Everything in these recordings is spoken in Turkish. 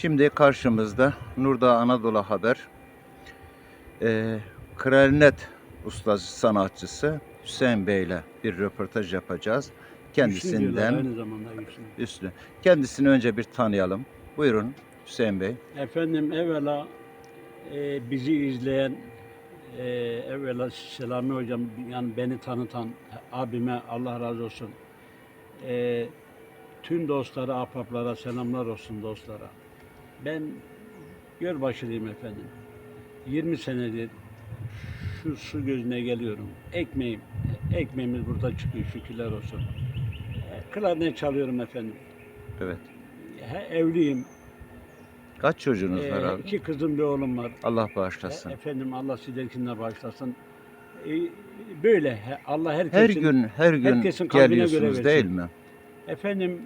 Şimdi karşımızda Nurdağ Anadolu Haber eee klarnet ustası sanatçısı Hüseyin Bey ile bir röportaj yapacağız. Kendisinden aynı zamanda güçlü. üstü. Kendisini önce bir tanıyalım. Buyurun Hüseyin Bey. Efendim evvela e, bizi izleyen e, evvela Selami hocam yani beni tanıtan abime Allah razı olsun. E, tüm dostlara, ahbaplara selamlar olsun dostlara. Ben Gölbaşılıyım efendim. 20 senedir şu su gözüne geliyorum. Ekmeğim, ekmeğimiz burada çıkıyor şükürler olsun. E, Klarnet çalıyorum efendim. Evet. He, evliyim. Kaç çocuğunuz var Ee, abi? iki kızım bir oğlum var. Allah bağışlasın. E, Efendim Allah sizlerkinden bağışlasın. E, böyle Allah herkesin. Her gün her gün herkesin göre geliyorsunuz versin. değil mi? Efendim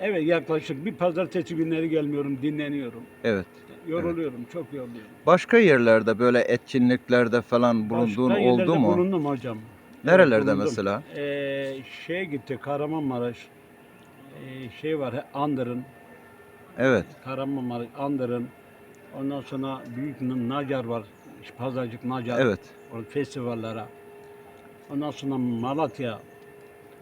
evet yaklaşık bir pazartesi günleri gelmiyorum dinleniyorum. Evet. Yoruluyorum çok yoruluyorum. Başka yerlerde böyle etkinliklerde falan bulunduğun Başka oldu yerlerde mu? bulundum hocam. Nerelerde bulundum. mesela? Ee, şeye gitti Kahramanmaraş. Ee, şey var he, Andırın. Evet. Kahramanmaraş Andırın. Ondan sonra Büyük Nacar var. Pazarcık Nacar. Evet. O festivallere. Ondan sonra Malatya.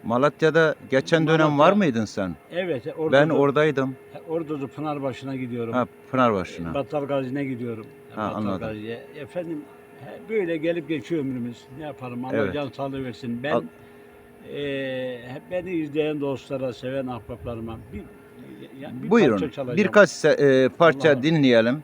Malatya'da geçen dönem Malatya- var mıydın sen? Evet, orada Ben oradaydım. Orada da Pınarbaşı'na gidiyorum. Ha Pınarbaşı'na. Battal Gazi'ne gidiyorum. Ha, Battal anladım. Gazi'ye. Efendim böyle gelip geçiyor ömrümüz. Ne yapalım? Allah Evet. can sağlığı versin. Ben Al- hep beni izleyen dostlara, seven ahbaplarıma bir, ya, bir Buyurun. parça çalacağım. Birkaç e, parça Allah. dinleyelim.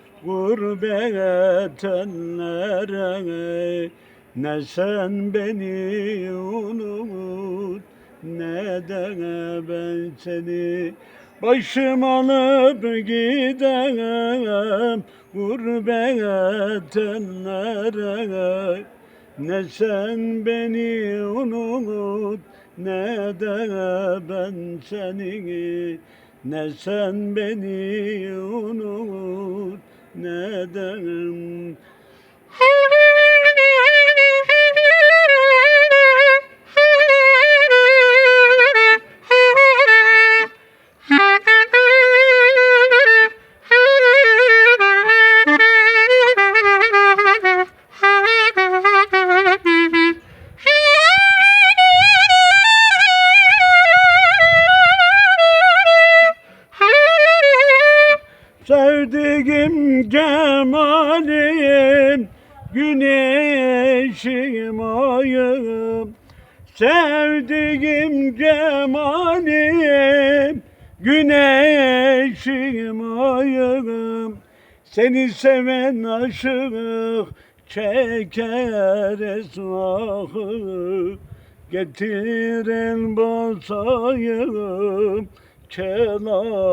gurbet ellere Ne sen beni unut ne de ben seni. Başım alıp gidem gurbet ellere Ne sen beni unut ne de ben seni. Ne sen beni unut ne de Güneşim ayım Sevdiğim cemalim. Güneşim ayım Seni seven aşık Çeker esnahı Getir el basayım Kelamullah'a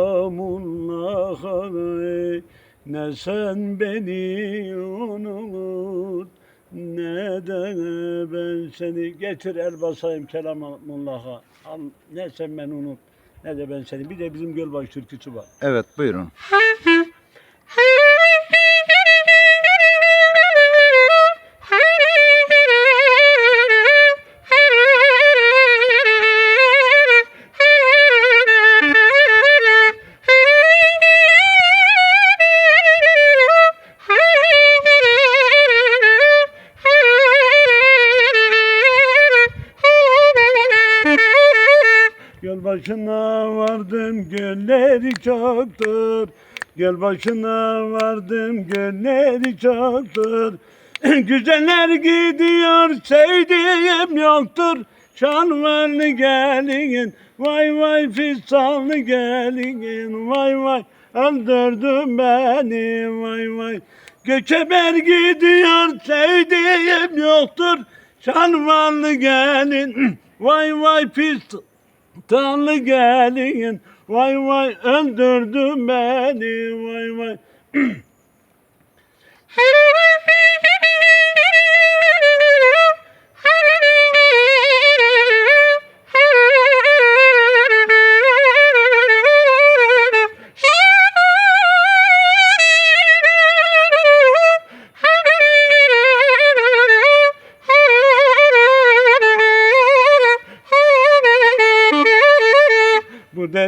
Ne sen beni unut Ne de ben seni Getir el basayım Kelamullah'a Ne sen beni unut ne de ben seni. Bir de bizim Gölbaşı türküsü var. Evet buyurun. Başına vardım gölleri çoktur. Gel başına vardım gölleri çoktur. Güzeller gidiyor sevdiğim yoktur. Şanvarlı gelin vay vay fistanlı gelin vay vay öldürdün beni vay vay. Göçeber gidiyor sevdiğim yoktur. Şanvarlı gelin vay vay fistanlı Tanrı gelin vay vay öldürdün beni vay vay.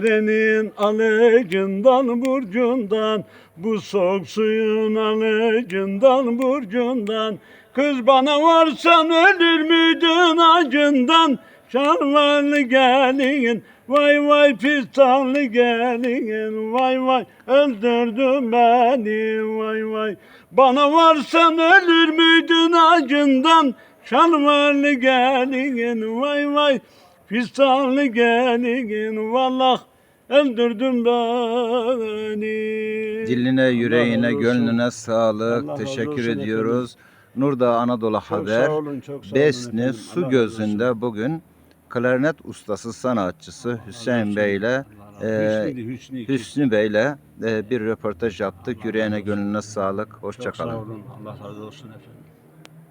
derenin alıcından burcundan Bu soğuk suyun alıcından burcundan. Kız bana varsan ölür müydün acından? Şarvanlı gelin Vay vay fistanlı gelin Vay vay öldürdün beni Vay vay. Bana varsan ölür müydün acından? Şarvanlı gelin Vay vay Fistanlı gelin vallah öldürdün beni. Diline, yüreğine, Allah olsun. gönlüne sağlık. Allah Teşekkür olsun ediyoruz. Nurda Anadolu Çok Haber. olun, Besni efendim. Su Allah Gözü'nde bugün klarnet ustası sanatçısı Hüseyin Bey ile Hüsnü'ydü, Hüsnü. Hüsnü Bey ile e, bir röportaj yaptık. Yüreğine, gönlüne sağlık. Çok Hoşça sağ olun. Allah razı olsun efendim.